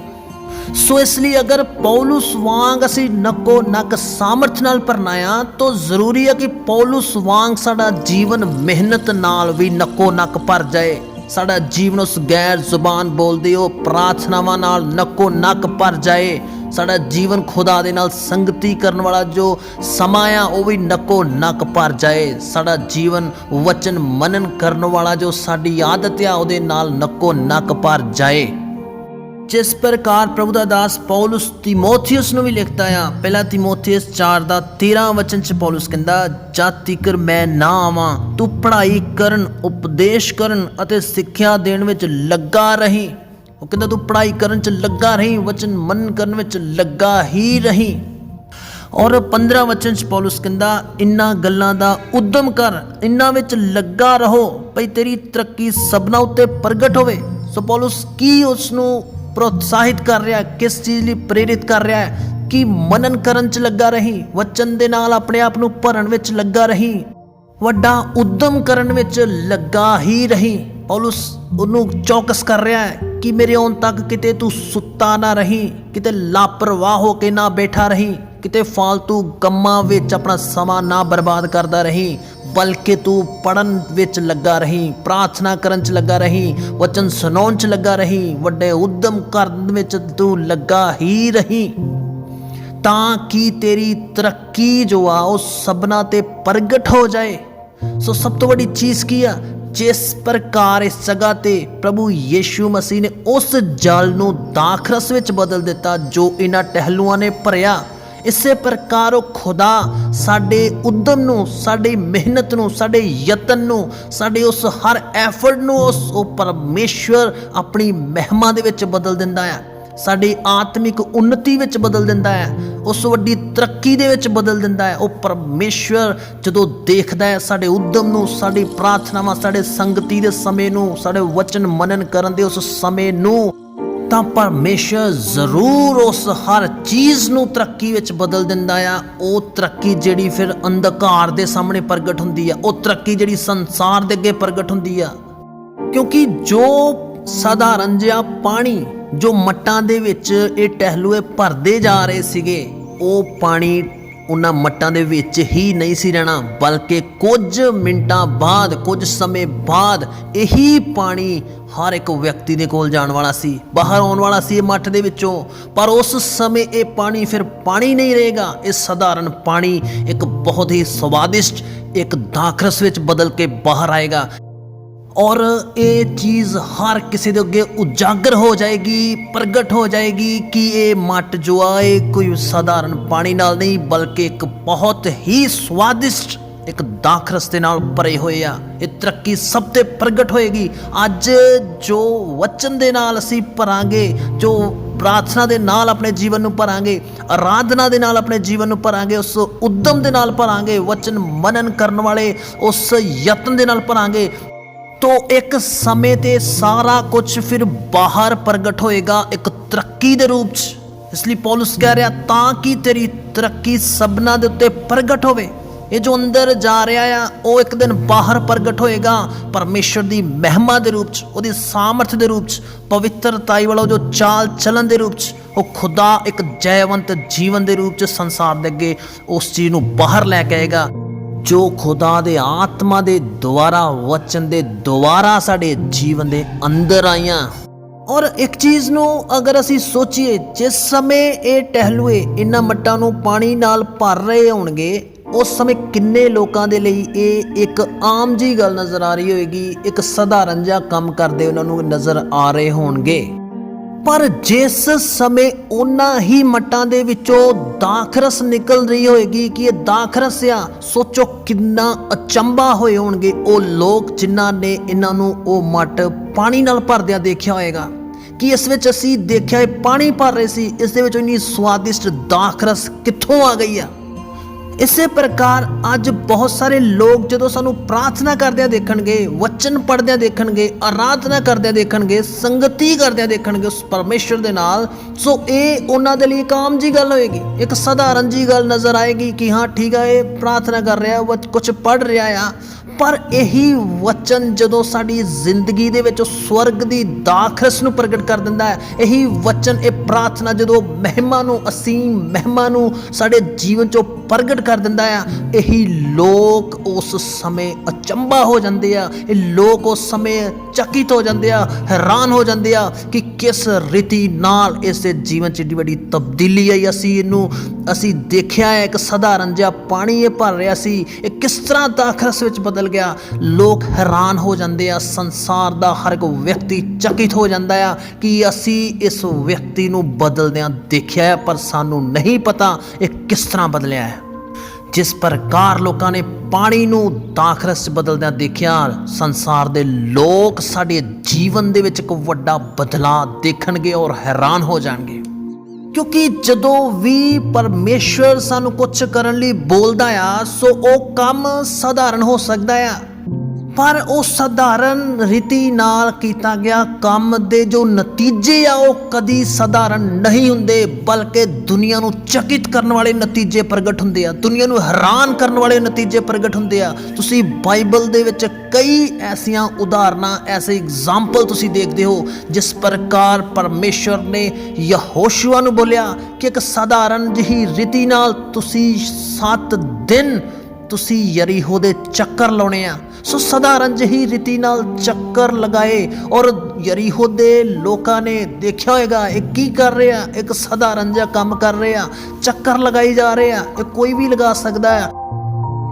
ਸੋ ਇਸ ਲਈ ਅਗਰ ਪੌਲਸ ਵਾਂਗ ਅਸੀਂ ਨੱਕੋ ਨੱਕ ਸਾਮਰਥ ਨਾਲ ਭਰਨਾ ਆ ਤਾਂ ਜ਼ਰੂਰੀ ਹੈ ਕਿ ਪੌਲਸ ਵਾਂਗ ਸਾਡਾ ਜੀਵਨ ਮਿਹਨਤ ਨਾਲ ਵੀ ਨੱਕੋ ਨੱਕ ਭਰ ਜਾਏ। ਸਾਡਾ ਜੀਵਨ ਉਸ ਗੈਰ ਜ਼ੁਬਾਨ ਬੋਲਦੇ ਉਹ ਪ੍ਰਾਰਥਨਾਵਾਂ ਨਾਲ ਨੱਕੋ ਨੱਕ ਭਰ ਜਾਏ। ਸਾਡਾ ਜੀਵਨ ਖੁਦਾ ਦੇ ਨਾਲ ਸੰਗਤੀ ਕਰਨ ਵਾਲਾ ਜੋ ਸਮਾਂ ਆ, ਉਹ ਵੀ ਨੱਕੋ ਨੱਕ ਭਰ ਜਾਏ। ਸਾਡਾ ਜੀਵਨ ਵਚਨ ਮਨਨ ਕਰਨ ਵਾਲਾ ਜੋ ਸਾਡੀ ਆਦਤ ਆ, ਉਹਦੇ ਨਾਲ ਨੱਕੋ ਨੱਕ ਭਰ ਜਾਏ। ਜਿਸ ਪ੍ਰਕਾਰ ਪ੍ਰਭੂ ਦਾ ਦਾਸ ਪੌਲਸ ਤਿਮੋਥੀਉਸ ਨੂੰ ਵੀ ਲਿਖਦਾ ਆ, ਪਹਿਲਾ ਤਿਮੋਥੀਉਸ 4 ਦਾ 13 ਵਚਨ ਚ ਪੌਲਸ ਕਹਿੰਦਾ ਜਦ ਤੀਕਰ ਮੈਂ ਨਾ ਆਵਾਂ, ਤੂੰ ਪੜ੍ਹਾਈ ਕਰਨ, ਉਪਦੇਸ਼ ਕਰਨ ਅਤੇ ਸਿੱਖਿਆ ਦੇਣ ਵਿੱਚ ਲੱਗਾ ਰਹੀਂ। ਉਹ ਕਹਿੰਦਾ, ਤੂੰ ਪੜ੍ਹਾਈ ਕਰਨ ਚ ਲੱਗਾ ਰਹੀਂ, ਵਚਨ ਮੰਨ ਕਰਨ ਵਿੱਚ ਲੱਗਾ ਹੀ ਰਹੀਂ। ਔਰ 15 ਵਚਨ ਚ ਪੌਲਸ ਕਹਿੰਦਾ, ਇਨ੍ਹਾਂ ਗੱਲਾਂ ਦਾ ਉਦਮ ਕਰ, ਇਨ੍ਹਾਂ ਵਿੱਚ ਲੱਗਾ ਰਹੋ, ਭਈ ਤੇਰੀ ਤਰੱਕੀ ਸਭਨਾ ਉੱਤੇ ਪ੍ਰਗਟ ਹੋਵੇ। ਸੋ ਪੌਲਸ ਕੀ ਉਸ ਨੂੰ ਪ੍ਰੋਤਸਾਹਿਤ ਕਰ ਰਿਹਾ ਕਿਸ ਚੀਜ਼ ਲਈ ਪ੍ਰੇਰਿਤ ਕਰ ਰਿਹਾ ਹੈ ਕਿ ਮਨਨ ਕਰਨ ਚ ਲੱਗਾ ਰਹੀ ਵਚਨ ਦੇ ਨਾਲ ਆਪਣੇ ਆਪ ਨੂੰ ਭਰਨ ਵਿੱਚ ਲੱਗਾ ਰਹੀ ਵੱਡਾ ਉਦਮ ਕਰਨ ਵਿੱਚ ਲੱਗਾ ਹੀ ਰਹੀਂ ਪੌਲਸ ਉਹਨੂੰ ਚੌਕਸ ਕਰ ਰਿਹਾ ਹੈ ਕਿ ਮੇਰੇ ਆਉਣ ਤੱਕ ਕਿਤੇ ਤੂੰ ਸੁੱਤਾ ਨਾ ਰਹੀ ਕਿਤੇ ਲਾਪਰਵਾਹ ਹੋ ਕੇ ਨਾ ਬੈਠਾ ਰਹੀ ਕਿਤੇ ਫਾਲਤੂ ਕੰਮਾਂ ਵਿੱਚ ਆਪਣਾ ਸਮਾਂ ਨਾ ਬਰਬਾਦ ਕਰਦਾ ਰਹੀ ਬਲਕਿ ਤੂੰ ਪੜਨ ਵਿੱਚ ਲੱਗਾ ਰਹੀਂ, ਪ੍ਰਾਰਥਨਾ ਕਰਨ ਚ ਲੱਗਾ ਰਹੀਂ, ਵਚਨ ਸੁਣਾਉਣ ਚ ਲੱਗਾ ਰਹੀਂ, ਵੱਡੇ ਉਦਮ ਕਰਨ ਵਿੱਚ ਤੂੰ ਲੱਗਾ ਹੀ ਰਹੀਂ। ਤਾਂ ਕਿ ਤੇਰੀ ਤਰੱਕੀ ਜੋ ਆ, ਉਹ ਸਭਨਾ ਤੇ ਪ੍ਰਗਟ ਹੋ ਜਾਏ? ਸੋ ਸਭ ਤੋਂ ਵੱਡੀ ਚੀਜ਼ ਕੀ ਆ? ਜਿਸ ਪ੍ਰਕਾਰ ਇਸ ਜਗ੍ਹਾ ਤੇ ਪ੍ਰਭੂ ਯੀਸ਼ੂ ਮਸੀਹ ਨੇ ਉਸ ਜਲ ਨੂੰ ਦਾਖਰਸ ਵਿੱਚ ਬਦਲ ਦਿੱਤਾ, ਜੋ ਇਹਨਾਂ ਟਹਿਲੂਆਂ ਨੇ ਭਰਿਆ ਇਸੇ ਪ੍ਰਕਾਰ ਉਹ ਖੁਦਾ ਸਾਡੇ ਉਦਮ ਨੂੰ, ਸਾਡੀ ਮਿਹਨਤ ਨੂੰ, ਸਾਡੇ ਯਤਨ ਨੂੰ, ਸਾਡੇ ਉਸ ਹਰ ਐਫਰਟ ਨੂੰ ਉਸ ਉਹ ਪਰਮੇਸ਼ਵਰ ਆਪਣੀ ਮਹਿਮਾ ਦੇ ਵਿੱਚ ਬਦਲ ਦਿੰਦਾ ਹੈ ਸਾਡੀ ਆਤਮਿਕ ਉન્નਤੀ ਵਿੱਚ ਬਦਲ ਦਿੰਦਾ ਹੈ ਉਸ ਵੱਡੀ ਤਰੱਕੀ ਦੇ ਵਿੱਚ ਬਦਲ ਦਿੰਦਾ ਹੈ ਉਹ ਪਰਮੇਸ਼ਵਰ ਜਦੋਂ ਦੇਖਦਾ ਹੈ ਸਾਡੇ ਉਦਮ ਨੂੰ, ਸਾਡੀ ਪ੍ਰਾਰਥਨਾਵਾਂ, ਸਾਡੇ ਸੰਗਤੀ ਦੇ ਸਮੇਂ ਨੂੰ, ਸਾਡੇ ਵਚਨ ਮਨਨ ਕਰਨ ਦੇ ਉਸ ਸਮੇਂ ਨੂੰ ਤਾਂ ਪਰਮੇਸ਼ਰ ਜ਼ਰੂਰ ਉਸ ਹਰ ਚੀਜ਼ ਨੂੰ ਤਰੱਕੀ ਵਿੱਚ ਬਦਲ ਦਿੰਦਾ ਆ। ਉਹ ਤਰੱਕੀ ਜਿਹੜੀ ਫਿਰ ਅੰਧਕਾਰ ਦੇ ਸਾਹਮਣੇ ਪ੍ਰਗਟ ਹੁੰਦੀ ਆ। ਉਹ ਤਰੱਕੀ ਜਿਹੜੀ ਸੰਸਾਰ ਦੇ ਅੱਗੇ ਪ੍ਰਗਟ ਹੁੰਦੀ ਆ। ਕਿਉਂਕਿ ਜੋ ਸਾਧਾਰਨ ਜਿਹਾ ਪਾਣੀ ਜੋ ਮੱਟਾਂ ਦੇ ਵਿੱਚ ਇਹ ਟਹਿਲੂਏ ਭਰਦੇ ਜਾ ਰਹੇ ਸੀਗੇ, ਉਹ ਪਾਣੀ ਉਹਨਾਂ ਮੱਟਾਂ ਦੇ ਵਿੱਚ ਹੀ ਨਹੀਂ ਸੀ ਰਹਿਣਾ, ਬਲਕਿ ਕੁਝ ਮਿੰਟਾਂ ਬਾਅਦ, ਕੁਝ ਸਮੇਂ ਬਾਅਦ ਇਹੀ ਪਾਣੀ ਹਰ ਇੱਕ ਵਿਅਕਤੀ ਦੇ ਕੋਲ ਜਾਣ ਵਾਲਾ ਸੀ, ਬਾਹਰ ਆਉਣ ਵਾਲਾ ਸੀ ਇਹ ਮੱਠ ਦੇ ਵਿੱਚੋਂ। ਪਰ ਉਸ ਸਮੇਂ ਇਹ ਪਾਣੀ ਫਿਰ ਪਾਣੀ ਨਹੀਂ ਰਹੇਗਾ। ਇਹ ਸਧਾਰਨ ਪਾਣੀ ਇੱਕ ਬਹੁਤ ਹੀ ਸਵਾਦਿਸ਼ਟ, ਇੱਕ ਦਾਖਰਸ ਵਿੱਚ ਬਦਲ ਕੇ ਬਾਹਰ ਆਏਗਾ। ਔਰ ਇਹ ਚੀਜ਼ ਹਰ ਕਿਸੇ ਦੇ ਅੱਗੇ ਉਜਾਗਰ ਹੋ ਜਾਏਗੀ, ਪ੍ਰਗਟ ਹੋ ਜਾਏਗੀ ਕਿ ਇਹ ਮੱਟ ਜੋ ਆ, ਇਹ ਕੋਈ ਸਧਾਰਨ ਪਾਣੀ ਨਾਲ ਨਹੀਂ, ਬਲਕਿ ਇੱਕ ਬਹੁਤ ਹੀ ਸਵਾਦਿਸ਼ਟ ਇੱਕ ਦਾਖਰਸ ਦੇ ਨਾਲ ਭਰੇ ਹੋਏ ਆ। ਇਹ ਤਰੱਕੀ ਸਭ ਤੇ ਪ੍ਰਗਟ ਹੋਏਗੀ। ਅੱਜ ਜੋ ਵਚਨ ਦੇ ਨਾਲ ਅਸੀਂ ਭਰਾਂਗੇ, ਜੋ ਪ੍ਰਾਰਥਨਾ ਦੇ ਨਾਲ ਆਪਣੇ ਜੀਵਨ ਨੂੰ ਭਰਾਂਗੇ ਆਰਾਧਨਾ ਦੇ ਨਾਲ ਆਪਣੇ ਜੀਵਨ ਨੂੰ ਭਰਾਂਗੇ, ਉਸ ਉਦਮ ਦੇ ਨਾਲ ਭਰਾਂਗੇ, ਵਚਨ ਮਨਨ ਕਰਨ ਵਾਲੇ ਉਸ ਯਤਨ ਦੇ ਨਾਲ ਭਰਾਂਗੇ ਤੋਂ ਇੱਕ ਸਮੇਂ ਤੇ ਸਾਰਾ ਕੁਝ ਫਿਰ ਬਾਹਰ ਪ੍ਰਗਟ ਹੋਏਗਾ ਇੱਕ ਤਰੱਕੀ ਦੇ ਰੂਪ 'ਚ। ਇਸ ਲਈ ਪੌਲਸ ਕਹਿ ਰਿਹਾ, ਤਾਂ ਕਿ ਤੇਰੀ ਤਰੱਕੀ ਸਭਨਾ ਦੇ ਉੱਤੇ ਪ੍ਰਗਟ ਹੋਵੇ? ਇਹ ਜੋ ਅੰਦਰ ਜਾ ਰਿਹਾ ਆ, ਉਹ ਇੱਕ ਦਿਨ ਬਾਹਰ ਪ੍ਰਗਟ ਹੋਏਗਾ ਪਰਮੇਸ਼ਰ ਦੀ ਮਹਿਮਾ ਦੇ ਰੂਪ 'ਚ, ਉਹਦੀ ਸਾਮਰਥ ਦੇ ਰੂਪ 'ਚ, ਪਵਿੱਤਰਤਾਈ ਵਾਲਾ ਜੋ ਚਾਲ ਚਲਨ ਦੇ ਰੂਪ 'ਚ, ਉਹ ਖੁਦਾ ਇੱਕ ਜੈਵੰਤ ਜੀਵਨ ਦੇ ਰੂਪ 'ਚ ਸੰਸਾਰ ਦੇ ਅੱਗੇ ਉਸ ਚੀਜ਼ ਨੂੰ ਬਾਹਰ ਲੈ ਕੇ ਆਏਗਾ। ਜੋ ਖੁਦਾ ਦੇ ਆਤਮਾ ਦੇ ਦੁਆਰਾ, ਵਚਨ ਦੇ ਦੁਆਰਾ ਸਾਡੇ ਜੀਵਨ ਦੇ ਅੰਦਰ ਆਈਆਂ। ਔਰ ਇੱਕ ਚੀਜ਼ ਨੂੰ ਅਗਰ ਅਸੀਂ ਸੋਚੀਏ, ਜਿਸ ਸਮੇਂ ਇਹ ਟਹਿਲੂਏ ਇਹਨਾਂ ਮੱਟਾਂ ਨੂੰ ਪਾਣੀ ਨਾਲ ਭਰ ਰਹੇ ਹੋਣਗੇ, ਉਸ ਸਮੇਂ ਕਿੰਨੇ ਲੋਕਾਂ ਦੇ ਲਈ ਇਹ ਇੱਕ ਆਮ ਜੀ ਗੱਲ ਨਜ਼ਰ ਆ ਰਹੀ ਹੋਏਗੀ, ਇੱਕ ਸਧਾਰਨ ਜਿਹਾ ਕੰਮ ਕਰਦੇ ਉਹਨਾਂ ਨੂੰ ਨਜ਼ਰ ਆ ਰਹੇ ਹੋਣਗੇ। ਪਰ ਜਿਸ ਸਮੇਂ ਉਹਨਾਂ ਹੀ ਮੱਟਾਂ ਦੇ ਵਿੱਚੋਂ ਦਾਖਰਸ ਨਿਕਲ ਰਹੀ ਹੋਏਗੀ, ਕਿ ਇਹ ਦਾਖਰਸ ਆ? ਸੋਚੋ ਕਿੰਨਾ ਅਚੰਭਾ ਹੋਏ ਹੋਣਗੇ ਉਹ ਲੋਕ ਜਿਨ੍ਹਾਂ ਨੇ ਇਹਨਾਂ ਨੂੰ ਉਹ ਮੱਟ ਪਾਣੀ ਨਾਲ ਭਰਦਿਆਂ ਦੇਖਿਆ ਹੋਏਗਾ। ਕਿ ਇਸ ਵਿੱਚ ਅਸੀਂ ਦੇਖਿਆ ਇਹ ਪਾਣੀ ਭਰ ਰਹੇ ਸੀ? ਇਸ ਦੇ ਵਿੱਚ ਇੰਨੀ ਸਵਾਦਿਸ਼ਟ ਦਾਖਰਸ ਕਿੱਥੋਂ ਆ ਗਈ ਆ? ਇਸੇ ਪ੍ਰਕਾਰ ਅੱਜ ਬਹੁਤ ਸਾਰੇ ਲੋਕ ਜਦੋਂ ਸਾਨੂੰ ਪ੍ਰਾਰਥਨਾ ਕਰਦਿਆਂ ਦੇਖਣਗੇ, ਵਚਨ ਪੜ੍ਹਦਿਆਂ ਦੇਖਣਗੇ, ਆਰਾਧਨਾ ਕਰਦਿਆਂ ਦੇਖਣਗੇ, ਸੰਗਤੀ ਕਰਦਿਆਂ ਦੇਖਣਗੇ ਉਸ ਪਰਮੇਸ਼ਰ ਦੇ ਨਾਲ, ਸੋ ਇਹ ਉਹਨਾਂ ਦੇ ਲਈ ਇੱਕ ਆਮ ਜੀ ਗੱਲ ਹੋਏਗੀ, ਇੱਕ ਸਧਾਰਨ ਜੀ ਗੱਲ ਨਜ਼ਰ ਆਏਗੀ ਕਿ ਹਾਂ, ਠੀਕ ਆ, ਇਹ ਪ੍ਰਾਰਥਨਾ ਕਰ ਰਿਹਾ ਕੁਝ ਪੜ੍ਹ ਰਿਹਾ ਆ ਪਰ ਇਹੀ ਵਚਨ ਜਦੋਂ ਸਾਡੀ ਜ਼ਿੰਦਗੀ ਦੇ ਵਿੱਚ ਸਵਰਗ ਦੀ ਦਾਖਰਸ ਨੂੰ ਪ੍ਰਗਟ ਕਰ ਦਿੰਦਾ ਹੈ, ਇਹੀ ਵਚਨ, ਇਹ ਪ੍ਰਾਰਥਨਾ ਜਦੋਂ ਮਹਿਮਾ ਨੂੰ, ਅਸੀਮ ਮਹਿਮਾ ਨੂੰ ਸਾਡੇ ਜੀਵਨ ਚੋਂ ਪ੍ਰਗਟ ਕਰ ਦਿੰਦਾ ਆ ਇਹੀ ਲੋਕ ਉਸ ਸਮੇਂ ਅਚੰਭਾ ਹੋ ਜਾਂਦੇ ਆ, ਇਹ ਲੋਕ ਉਸ ਸਮੇਂ ਚਕਿਤ ਹੋ ਜਾਂਦੇ ਆ, ਹੈਰਾਨ ਹੋ ਜਾਂਦੇ ਆ ਕਿ ਕਿਸ ਰੀਤੀ ਨਾਲ ਇਸ ਦੇ ਜੀਵਨ 'ਚ ਏਡੀ ਵੱਡੀ ਤਬਦੀਲੀ ਆਈ ਅਸੀਂ ਇਹਨੂੰ, ਅਸੀਂ ਦੇਖਿਆ ਹੈ ਇੱਕ ਸਧਾਰਨ ਜਿਹਾ ਪਾਣੀ ਇਹ ਭਰ ਰਿਹਾ ਸੀ, ਇਹ ਕਿਸ ਤਰ੍ਹਾਂ ਦਾਖਰਸ ਵਿੱਚ ਬਦਲ ਗਿਆ। ਲੋਕ ਹੈਰਾਨ ਹੋ ਜਾਂਦੇ ਆ। ਸੰਸਾਰ ਦਾ ਹਰ ਇੱਕ ਵਿਅਕਤੀ ਚਕਿਤ ਹੋ ਜਾਂਦਾ ਆ ਕਿ ਅਸੀਂ ਇਸ ਵਿਅਕਤੀ ਨੂੰ ਬਦਲਦਿਆਂ ਦੇਖਿਆ ਹੈ ਪਰ ਸਾਨੂੰ ਨਹੀਂ ਪਤਾ ਇਹ ਕਿਸ ਤਰ੍ਹਾਂ ਬਦਲਿਆ ਹੈ। ਜਿਸ ਪ੍ਰਕਾਰ ਲੋਕਾਂ ਨੇ ਪਾਣੀ ਨੂੰ ਦਾਖਰਸ 'ਚ ਬਦਲਦਿਆਂ ਦੇਖਿਆ, ਸੰਸਾਰ ਦੇ ਲੋਕ ਸਾਡੇ ਜੀਵਨ ਦੇ ਵਿੱਚ ਇੱਕ ਵੱਡਾ ਬਦਲਾਅ ਦੇਖਣਗੇ ਔਰ ਹੈਰਾਨ ਹੋ ਜਾਣਗੇ। ਕਿਉਂਕਿ ਜਦੋਂ ਵੀ ਪਰਮੇਸ਼ਵਰ ਸਾਨੂੰ ਕੁਝ ਕਰਨ ਲਈ ਬੋਲਦਾ ਆ, ਸੋ ਉਹ ਕੰਮ ਸਧਾਰਨ ਹੋ ਸਕਦਾ ਆ। ਪਰ ਉਹ ਸਧਾਰਨ ਰੀਤੀ ਨਾਲ ਕੀਤਾ ਗਿਆ ਕੰਮ ਦੇ ਜੋ ਨਤੀਜੇ ਆ, ਉਹ ਕਦੀ ਸਧਾਰਨ ਨਹੀਂ ਹੁੰਦੇ, ਬਲਕਿ ਦੁਨੀਆ ਨੂੰ ਚਕਿਤ ਕਰਨ ਵਾਲੇ ਨਤੀਜੇ ਪ੍ਰਗਟ ਹੁੰਦੇ ਆ। ਦੁਨੀਆ ਨੂੰ ਹੈਰਾਨ ਕਰਨ ਵਾਲੇ ਨਤੀਜੇ ਪ੍ਰਗਟ ਹੁੰਦੇ ਆ। ਤੁਸੀਂ ਬਾਈਬਲ ਦੇ ਵਿੱਚ ਕਈ ਐਸੀਆਂ ਉਦਾਹਰਨਾਂ, ਐਸੇ ਐਗਜ਼ਾਮਪਲ ਤੁਸੀਂ ਦੇਖਦੇ ਹੋ, ਜਿਸ ਪ੍ਰਕਾਰ ਪਰਮੇਸ਼ਵਰ ਨੇ ਯਹੋਸ਼ੂਆ ਨੂੰ ਬੋਲਿਆ ਕਿ ਇੱਕ ਸਧਾਰਨ ਜਿਹੀ ਰੀਤੀ ਨਾਲ ਤੁਸੀਂ 7 ਦਿਨ ਤੁਸੀਂ ਯਰੀਹੋ ਦੇ ਚੱਕਰ ਲਾਉਣੇ ਆ। ਸੋ ਸਧਾਰਨ ਜਿਹੀ ਰੀਤੀ ਨਾਲ ਚੱਕਰ ਲਗਾਏ ਔਰ ਯਰੀਹੋ ਦੇ ਲੋਕਾਂ ਨੇ ਦੇਖਿਆ ਹੋਏਗਾ, ਇਹ ਕੀ ਕਰ ਰਿਹਾ? ਇੱਕ ਸਧਾਰਨ ਜਿਹਾ ਕੰਮ ਕਰ ਰਿਹਾ, ਚੱਕਰ ਲਗਾਈ ਜਾ ਰਹੇ ਆ ਇਹ ਕੋਈ ਵੀ ਲਗਾ ਸਕਦਾ ਆ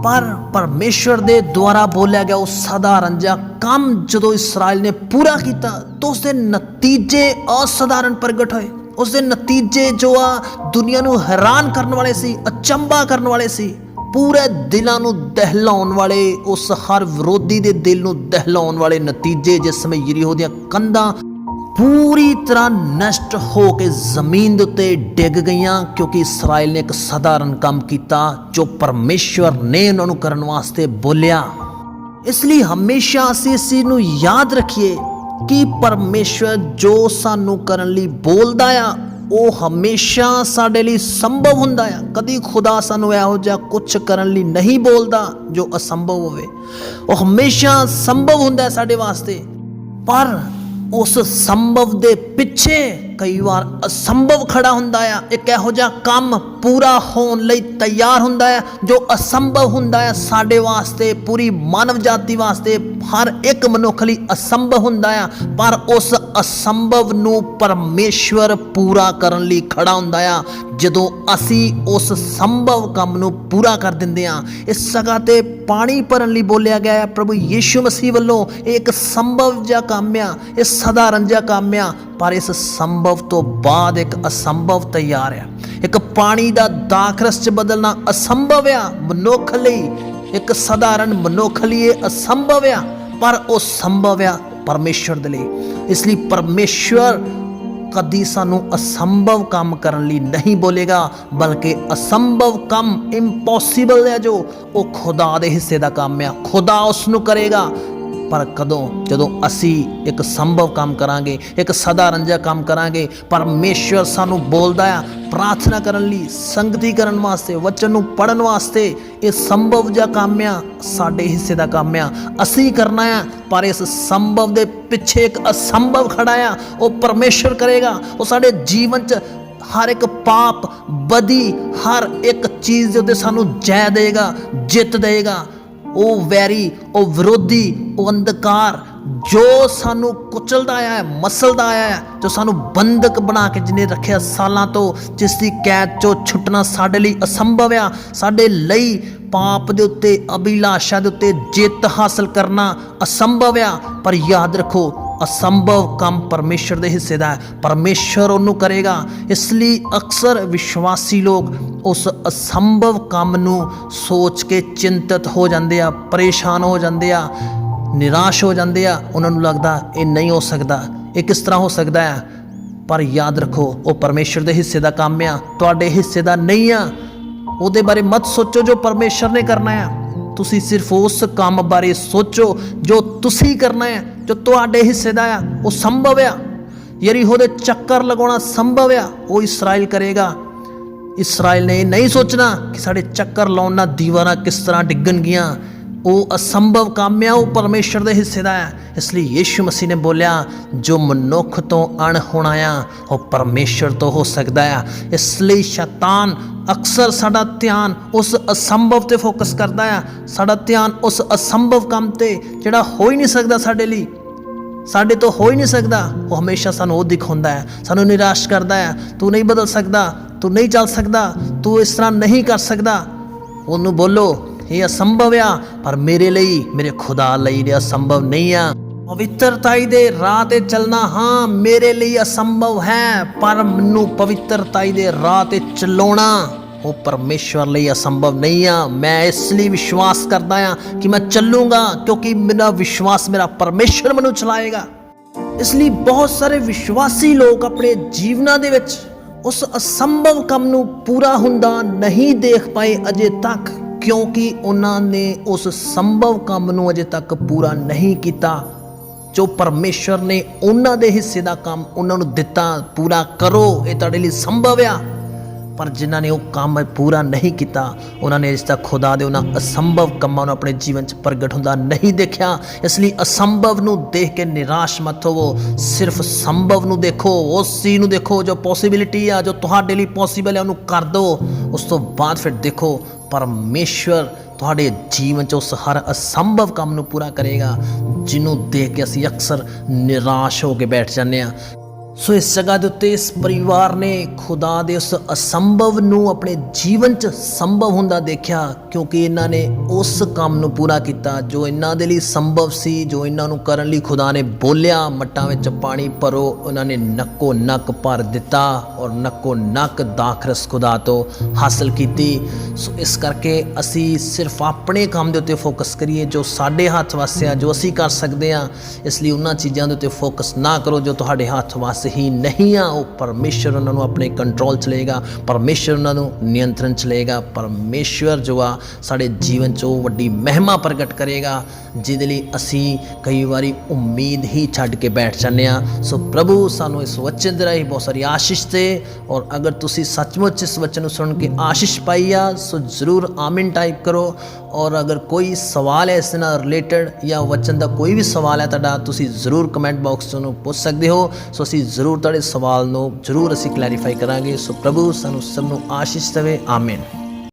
ਪਰ ਪਰਮੇਸ਼ਵਰ ਦੇ ਦੁਆਰਾ ਬੋਲਿਆ ਗਿਆ ਉਹ ਸਧਾਰਨ ਜਿਹਾ ਕੰਮ ਜਦੋਂ ਇਸਰਾਇਲ ਨੇ ਪੂਰਾ ਕੀਤਾ, ਤਾਂ ਉਸ ਦੇ ਨਤੀਜੇ ਅਸਧਾਰਨ ਪ੍ਰਗਟ ਹੋਏ। ਉਸ ਦੇ ਨਤੀਜੇ ਜੋ ਆ ਦੁਨੀਆ ਨੂੰ ਹੈਰਾਨ ਕਰਨ ਵਾਲੇ ਸੀ, ਅਚੰਭਾ ਕਰਨ ਵਾਲੇ ਸੀ। ਪੂਰੇ ਦਿਲਾਂ ਨੂੰ ਦਹਿਲਾਉਣ ਵਾਲੇ, ਉਸ ਹਰ ਵਿਰੋਧੀ ਦੇ ਦਿਲ ਨੂੰ ਦਹਿਲਾਉਣ ਵਾਲੇ ਨਤੀਜੇ ਜਿਸ ਸਮੇਂ ਯਰੀਹੋ ਦੀਆਂ ਕੰਧਾਂ ਪੂਰੀ ਤਰ੍ਹਾਂ ਨਸ਼ਟ ਹੋ ਕੇ ਜ਼ਮੀਨ ਦੇ ਉੱਤੇ ਡਿੱਗ ਗਈਆਂ, ਕਿਉਂਕਿ ਇਸਰਾਇਲ ਨੇ ਇੱਕ ਸਧਾਰਨ ਕੰਮ ਕੀਤਾ, ਜੋ ਪਰਮੇਸ਼ਵਰ ਨੇ ਉਹਨਾਂ ਨੂੰ ਕਰਨ ਵਾਸਤੇ ਬੋਲਿਆ। ਇਸ ਲਈ ਹਮੇਸ਼ਾ ਅਸੀਂ ਇਸ ਚੀਜ਼ ਨੂੰ ਯਾਦ ਰੱਖੀਏ ਕਿ ਪਰਮੇਸ਼ਵਰ ਜੋ ਸਾਨੂੰ ਕਰਨ ਲਈ ਬੋਲਦਾ ਆ ਉਹ ਹਮੇਸ਼ਾ ਸਾਡੇ ਲਈ ਸੰਭਵ ਹੁੰਦਾ ਆ। ਕਦੀ ਖੁਦਾ ਸਾਨੂੰ ਇਹੋ ਜਿਹਾ ਕੁਝ ਕਰਨ ਲਈ ਨਹੀਂ ਬੋਲਦਾ ਜੋ ਅਸੰਭਵ ਹੋਵੇ। ਉਹ ਹਮੇਸ਼ਾ ਸੰਭਵ ਹੁੰਦਾ ਸਾਡੇ ਵਾਸਤੇ। ਪਰ ਉਸ ਸੰਭਵ ਦੇ ਪਿੱਛੇ ਕਈ ਵਾਰ ਅਸੰਭਵ ਖੜਾ ਹੁੰਦਾ ਆ। ਇੱਕ ਇਹੋ ਜਿਹਾ ਕੰਮ ਪੂਰਾ ਹੋਣ ਲਈ ਤਿਆਰ ਹੁੰਦਾ ਆ, ਜੋ ਅਸੰਭਵ ਹੁੰਦਾ ਆ, ਸਾਡੇ ਵਾਸਤੇ, ਪੂਰੀ ਮਾਨਵ ਜਾਤੀ ਵਾਸਤੇ, ਹਰ ਇੱਕ ਮਨੁੱਖ ਲਈ ਅਸੰਭਵ ਹੁੰਦਾ ਆ। ਪਰ ਉਸ ਅਸੰਭਵ ਨੂੰ ਪਰਮੇਸ਼ਵਰ ਪੂਰਾ ਕਰਨ ਲਈ ਖੜਾ ਹੁੰਦਾ ਆ। ਜਦੋਂ ਅਸੀਂ ਉਸ ਸੰਭਵ ਕੰਮ ਨੂੰ ਪੂਰਾ ਕਰ ਦਿੰਦੇ ਆ, ਇਸ ਸਗਾ ਤੇ ਪਾਣੀ ਭਰਨ ਲਈ ਬੋਲਿਆ ਗਿਆ ਹੈ ਪ੍ਰਭੂ ਯੀਸ਼ੂ ਮਸੀਹ ਵੱਲੋਂ ਇਹ ਇੱਕ ਸੰਭਵ ਜਿਹਾ ਕੰਮ ਆ, ਇਹ ਸਧਾਰਨ ਜਿਹਾ ਕੰਮ ਆ। ਪਰ ਇਸ ਸੰਭਵ ਤੋਂ ਬਾਅਦ ਇੱਕ ਅਸੰਭਵ ਤਿਆਰ ਆ। ਇੱਕ ਪਾਣੀ ਦਾ ਦਾਖਰਸ ਚ ਬਦਲਣਾ ਅਸੰਭਵ ਆ। ਮਨੁੱਖ ਲਈ ਇੱਕ ਸਧਾਰਨ ਮਨੁੱਖ ਲਈ ਇਹ ਅਸੰਭਵ ਆ, ਪਰ ਉਹ ਸੰਭਵ ਆ ਪਰਮੇਸ਼ਵਰ ਦੇ ਲਈ। ਇਸ ਲਈ ਪਰਮੇਸ਼ਵਰ ਕਦੀ ਸਾਨੂੰ ਅਸੰਭਵ ਕੰਮ ਕਰਨ ਲਈ ਨਹੀਂ ਬੋਲੇਗਾ, ਬਲਕਿ ਅਸੰਭਵ ਕੰਮ ਇੰਪੋਸੀਬਲ ਹੈ ਜੋ ਉਹ ਖੁਦਾ ਦੇ ਹਿੱਸੇ ਦਾ ਕੰਮ ਆ। ਖੁਦਾ ਉਸ ਨੂੰ ਕਰੇਗਾ। ਪਰ ਕਦੋਂ? ਜਦੋਂ ਅਸੀਂ ਇੱਕ ਸੰਭਵ ਕੰਮ ਕਰਾਂਗੇ, ਇੱਕ ਸਧਾਰਨ ਜਿਹਾ ਕੰਮ ਕਰਾਂਗੇ, ਪਰਮੇਸ਼ਵਰ ਸਾਨੂੰ ਬੋਲਦਾ ਆ, ਪ੍ਰਾਰਥਨਾ ਕਰਨ ਲਈ, ਸੰਗਤੀ ਕਰਨ ਵਾਸਤੇ, ਵਚਨ ਨੂੰ ਪੜਨ ਵਾਸਤੇ, ਇਹ ਸੰਭਵ ਜਿਹਾ ਕੰਮ ਆ, ਸਾਡੇ ਹਿੱਸੇ ਦਾ ਕੰਮ ਆ। ਅਸੀਂ ਕਰਨਾ ਆ, ਪਰ ਇਸ ਸੰਭਵ ਦੇ ਪਿੱਛੇ ਇੱਕ ਅਸੰਭਵ ਖੜਾ ਆ, ਉਹ ਪਰਮੇਸ਼ਵਰ ਕਰੇਗਾ। ਉਹ ਸਾਡੇ ਜੀਵਨ 'ਚ ਹਰ ਇੱਕ ਪਾਪ, ਬਦੀ, ਹਰ ਇੱਕ ਚੀਜ਼ ਦੇ ਉੱਤੇ ਸਾਨੂੰ ਜੈ ਦੇਗਾ, ਜਿੱਤ ਦੇਗਾ। ਉਹ ਵੈਰੀ, ਉਹ ਵਿਰੋਧੀ, ਉਹ ਅੰਧਕਾਰ ਜੋ ਸਾਨੂੰ ਕੁਚਲਦਾ ਆਇਆ ਹੈ, ਮਸਲਦਾ ਆਇਆ ਹੈ, ਜੋ ਸਾਨੂੰ ਬੰਦਕ ਬਣਾ ਕੇ ਜਿਹਨੇ ਰੱਖਿਆ ਸਾਲਾਂ ਤੋਂ, ਜਿਸ ਦੀ ਕੈਦ ਚੋਂ ਛੁੱਟਣਾ ਸਾਡੇ ਲਈ ਅਸੰਭਵ ਆ, ਸਾਡੇ ਲਈ ਪਾਪ ਦੇ ਉੱਤੇ, ਅਭਿਲਾਸ਼ਾ ਦੇ ਉੱਤੇ ਜਿੱਤ ਹਾਸਲ ਕਰਨਾ ਅਸੰਭਵ ਆ, ਪਰ ਯਾਦ ਰੱਖੋ, ਅਸੰਭਵ ਕੰਮ ਪਰਮੇਸ਼ਰ ਦੇ ਹਿੱਸੇ ਦਾ ਹੈ, ਪਰਮੇਸ਼ਰ ਉਹਨੂੰ ਕਰੇਗਾ, ਇਸ ਲਈ ਅਕਸਰ ਵਿਸ਼ਵਾਸੀ ਲੋਕ ਉਸ ਅਸੰਭਵ ਕੰਮ ਨੂੰ ਸੋਚ ਕੇ ਚਿੰਤਤ ਹੋ ਜਾਂਦੇ ਆ, ਪਰੇਸ਼ਾਨ ਹੋ ਜਾਂਦੇ ਆ, ਨਿਰਾਸ਼ ਹੋ ਜਾਂਦੇ ਆ, ਉਹਨਾਂ ਨੂੰ ਲੱਗਦਾ ਇਹ ਨਹੀਂ ਹੋ ਸਕਦਾ। ਇਹ ਕਿਸ ਤਰ੍ਹਾਂ ਹੋ ਸਕਦਾ ਹੈ ਪਰ ਯਾਦ ਰੱਖੋ, ਉਹ ਪਰਮੇਸ਼ਰ ਦੇ ਹਿੱਸੇ ਦਾ ਕੰਮ ਆ, ਤੁਹਾਡੇ ਹਿੱਸੇ ਦਾ ਨਹੀਂ ਆ। ਉਹਦੇ ਬਾਰੇ ਮਤ ਸੋਚੋ ਜੋ ਪਰਮੇਸ਼ਰ ਨੇ ਕਰਨਾ ਆ। ਤੁਸੀਂ ਸਿਰਫ ਉਸ ਕੰਮ ਬਾਰੇ ਸੋਚੋ ਜੋ ਤੁਸੀਂ ਕਰਨਾ ਹੈ ਜੋ ਤੁਹਾਡੇ ਹਿੱਸੇ ਦਾ ਆ, ਉਹ ਸੰਭਵ ਆ। ਯਰੀਹੋ ਦੇ ਚੱਕਰ ਲਗਾਉਣਾ ਸੰਭਵ ਆ, ਉਹ ਇਸਰਾਇਲ ਕਰੇਗਾ। ਇਸਰਾਇਲ ਨੇ ਇਹ ਨਹੀਂ ਸੋਚਣਾ ਕਿ ਸਾਡੇ ਚੱਕਰ ਲਾਉਣ ਨਾਲ ਦੀਵਾਰਾਂ ਕਿਸ ਤਰ੍ਹਾਂ ਡਿੱਗਣਗੀਆਂ। ਉਹ ਅਸੰਭਵ ਕੰਮ ਆ, ਉਹ ਪਰਮੇਸ਼ਰ ਦੇ ਹਿੱਸੇ ਦਾ ਹੈ ਇਸ ਲਈ ਯੀਸ਼ੂ ਮਸੀਹ ਨੇ ਬੋਲਿਆ, ਜੋ ਮਨੁੱਖ ਤੋਂ ਅਣ ਹੋਣਾ ਆ, ਉਹ ਪਰਮੇਸ਼ਰ ਤੋਂ ਹੋ ਸਕਦਾ ਆ। ਇਸ ਲਈ ਸ਼ੈਤਾਨ ਅਕਸਰ ਸਾਡਾ ਧਿਆਨ ਉਸ ਅਸੰਭਵ ਤੇ ਫੋਕਸ ਕਰਦਾ ਆ। ਸਾਡਾ ਧਿਆਨ ਉਸ ਅਸੰਭਵ ਕੰਮ ਤੇ, ਜਿਹੜਾ ਹੋ ਹੀ ਨਹੀਂ ਸਕਦਾ ਸਾਡੇ ਲਈ। ਸਾਡੇ ਤੋਂ ਹੋ ਹੀ ਨਹੀਂ ਸਕਦਾ, ਉਹ ਹਮੇਸ਼ਾ ਸਾਨੂੰ ਉਹ ਦਿਖਾਉਂਦਾ ਹੈ ਸਾਨੂੰ ਨਿਰਾਸ਼ ਕਰਦਾ ਹੈ ਤੂੰ ਨਹੀਂ ਬਦਲ ਸਕਦਾ। ਤੂੰ ਨਹੀਂ ਚੱਲ ਸਕਦਾ, ਤੂੰ ਇਸ ਤਰ੍ਹਾਂ ਨਹੀਂ ਕਰ ਸਕਦਾ। ਉਹਨੂੰ ਬੋਲੋ, ਇਹ ਅਸੰਭਵ ਆ, ਪਰ ਮੇਰੇ ਲਈ, ਮੇਰੇ ਖੁਦਾ ਲਈ ਇਹ ਅਸੰਭਵ ਨਹੀਂ ਆ। ਪਵਿੱਤਰਤਾਈ ਦੇ ਰਾਹ ਤੇ ਚੱਲਣਾ, ਹਾਂ, ਮੇਰੇ ਲਈ ਅਸੰਭਵ ਹੈ, ਪਰ ਮੈਨੂੰ ਪਵਿੱਤਰਤਾਈ ਦੇ ਰਾਹ ਤੇ ਚਲਾਉਣਾ ਉਹ ਪਰਮੇਸ਼ਵਰ ਲਈ ਅਸੰਭਵ ਨਹੀਂ ਆ। ਮੈਂ ਇਸ ਲਈ ਵਿਸ਼ਵਾਸ ਕਰਦਾ ਆ ਕਿ ਮੈਂ ਚੱਲੂੰਗਾ, ਕਿਉਂਕਿ ਮੇਰਾ ਵਿਸ਼ਵਾਸ ਮੇਰਾ ਪਰਮੇਸ਼ਵਰ ਮੈਨੂੰ ਚਲਾਏਗਾ। ਇਸ ਲਈ ਬਹੁਤ ਸਾਰੇ ਵਿਸ਼ਵਾਸੀ ਲੋਕ ਆਪਣੇ ਜੀਵਨਾਂ ਦੇ ਵਿੱਚ ਉਸ ਅਸੰਭਵ ਕੰਮ ਨੂੰ ਪੂਰਾ ਹੁੰਦਾ ਨਹੀਂ ਦੇਖ ਪਾਏ ਅਜੇ ਤੱਕ, ਕਿਉਂਕਿ ਉਹਨਾਂ ਨੇ ਉਸ ਸੰਭਵ ਕੰਮ ਨੂੰ ਅਜੇ ਤੱਕ ਪੂਰਾ ਨਹੀਂ ਕੀਤਾ। ਜੋ ਪਰਮੇਸ਼ਵਰ ਨੇ ਉਹਨਾਂ ਦੇ ਹਿੱਸੇ ਦਾ ਕੰਮ ਉਹਨਾਂ ਨੂੰ ਦਿੱਤਾ, ਪੂਰਾ ਕਰੋ, ਇਹ ਤੁਹਾਡੇ ਲਈ ਸੰਭਵ ਆ। ਪਰ ਜਿਨ੍ਹਾਂ ਨੇ ਉਹ ਕੰਮ ਪੂਰਾ ਨਹੀਂ ਕੀਤਾ, ਉਹਨਾਂ ਨੇ ਇਸ ਤੱਕ ਖੁਦਾ ਦੇ ਉਹਨਾਂ ਅਸੰਭਵ ਕੰਮਾਂ ਨੂੰ ਆਪਣੇ ਜੀਵਨ 'ਚ ਪ੍ਰਗਟ ਹੁੰਦਾ ਨਹੀਂ ਦੇਖਿਆ। ਇਸ ਲਈ ਅਸੰਭਵ ਨੂੰ ਦੇਖ ਕੇ ਨਿਰਾਸ਼ ਮਤ ਹੋਵੋ। ਸਿਰਫ ਸੰਭਵ ਨੂੰ ਦੇਖੋ, ਉਸ ਚੀਜ਼ ਨੂੰ ਦੇਖੋ ਜੋ ਪੋਸਿਬਿਲਿਟੀ ਆ, ਜੋ ਤੁਹਾਡੇ ਲਈ ਪੋਸੀਬਲ ਹੈ ਉਹਨੂੰ ਕਰ ਦਿਓ ਉਸ ਤੋਂ ਬਾਅਦ ਫਿਰ ਦੇਖੋ, ਪਰਮੇਸ਼ਵਰ ਤੁਹਾਡੇ ਜੀਵਨ 'ਚ ਉਸ ਹਰ ਅਸੰਭਵ ਕੰਮ ਨੂੰ ਪੂਰਾ ਕਰੇਗਾ, ਜਿਹਨੂੰ ਦੇਖ ਕੇ ਅਸੀਂ ਅਕਸਰ ਨਿਰਾਸ਼ ਹੋ ਕੇ ਬੈਠ ਜਾਂਦੇ ਆ ਸੋ ਇਸ ਜਗ੍ਹਾ ਦੇ ਉੱਤੇ ਇਸ ਪਰਿਵਾਰ ਨੇ ਖੁਦਾ ਦੇ ਉਸ ਅਸੰਭਵ ਨੂੰ ਆਪਣੇ ਜੀਵਨ 'ਚ ਸੰਭਵ ਹੁੰਦਾ ਦੇਖਿਆ, ਕਿਉਂਕਿ ਇਹਨਾਂ ਨੇ ਉਸ ਕੰਮ ਨੂੰ ਪੂਰਾ ਕੀਤਾ, ਜੋ ਇਹਨਾਂ ਦੇ ਲਈ ਸੰਭਵ ਸੀ, ਜੋ ਇਹਨਾਂ ਨੂੰ ਕਰਨ ਲਈ ਖੁਦਾ ਨੇ ਬੋਲਿਆ, ਮੱਟਾਂ ਵਿੱਚ ਪਾਣੀ ਭਰੋ, ਉਹਨਾਂ ਨੇ ਨੱਕੋ ਨੱਕ ਭਰ ਦਿੱਤਾ ਔਰ ਨੱਕੋ ਨੱਕ ਦਾਖਰਸ ਖੁਦਾ ਤੋਂ ਹਾਸਲ ਕੀਤੀ। ਸੋ ਇਸ ਕਰਕੇ ਅਸੀਂ ਸਿਰਫ ਆਪਣੇ ਕੰਮ ਦੇ ਉੱਤੇ ਫੋਕਸ ਕਰੀਏ, ਜੋ ਸਾਡੇ ਹੱਥ ਵਾਸਤੇ ਆ ਜੋ ਅਸੀਂ ਕਰ ਸਕਦੇ ਹਾਂ, ਇਸ ਲਈ ਉਹਨਾਂ ਚੀਜ਼ਾਂ ਦੇ ਉੱਤੇ ਫੋਕਸ ਨਾ ਕਰੋ ਜੋ ਤੁਹਾਡੇ ਹੱਥ ਵਾਸਤੇ ਹੀ ਨਹੀਂ ਆ, ਉਹ ਪਰਮੇਸ਼ਰ ਉਹਨਾਂ ਨੂੰ ਆਪਣੇ ਕੰਟਰੋਲ ਚ ਲਏਗਾ, ਪਰਮੇਸ਼ਰ ਉਹਨਾਂ ਨੂੰ ਨਿਯੰਤਰਣ ਚ ਲਏਗਾ, ਪਰਮੇਸ਼ਰ ਜੋ ਆ ਸਾਡੇ ਜੀਵਨ ਚ ਉਹ ਵੱਡੀ ਮਹਿਮਾ ਪ੍ਰਗਟ ਕਰੇਗਾ, ਜਿਹਦੇ ਲਈ ਅਸੀਂ ਕਈ ਵਾਰੀ ਉਮੀਦ ਹੀ ਛੱਡ ਕੇ ਬੈਠ ਜਾਂਦੇ ਆ। ਸੋ ਪ੍ਰਭੂ, ਸਾਨੂੰ ਇਸ ਵਚਨ ਦੇ ਰਾਹੀਂ ਬਹੁਤ ਸਾਰੀ ਆਸ਼ੀਸ਼ ਦੇ ਔਰ ਅਗਰ ਤੁਸੀਂ ਸੱਚਮੁੱਚ ਇਸ ਵਚਨ ਨੂੰ ਸੁਣ ਕੇ ਆਸ਼ੀਸ਼ ਪਾਈ ਆ, ਸੋ ਜ਼ਰੂਰ ਆਮਿਨ ਟਾਈਪ ਕਰੋ। ਔਰ ਅਗਰ ਕੋਈ ਸਵਾਲ ਹੈ ਇਸ ਨਾਲ ਰਿਲੇਟਡ ਜਾਂ ਵਚਨ ਦਾ ਕੋਈ ਵੀ ਸਵਾਲ ਹੈ, ਤੁਹਾਡਾ ਤੁਸੀਂ ਜ਼ਰੂਰ ਕਮੈਂਟ ਬਾਕਸ 'ਚ ਉਹਨੂੰ ਪੁੱਛ ਸਕਦੇ ਹੋ। ਸੋ ਅਸੀਂ ਜ਼ਰੂਰ ਤੁਹਾਡੇ ਸਵਾਲ ਨੂੰ ਜ਼ਰੂਰ ਅਸੀਂ ਕਲੈਰੀਫਾਈ ਕਰਾਂਗੇ। ਸੋ ਪ੍ਰਭੂ ਸਾਨੂੰ ਸਭ ਨੂੰ ਆਸ਼ੀਸ਼ ਦੇਵੇ। ਆਮੀਨ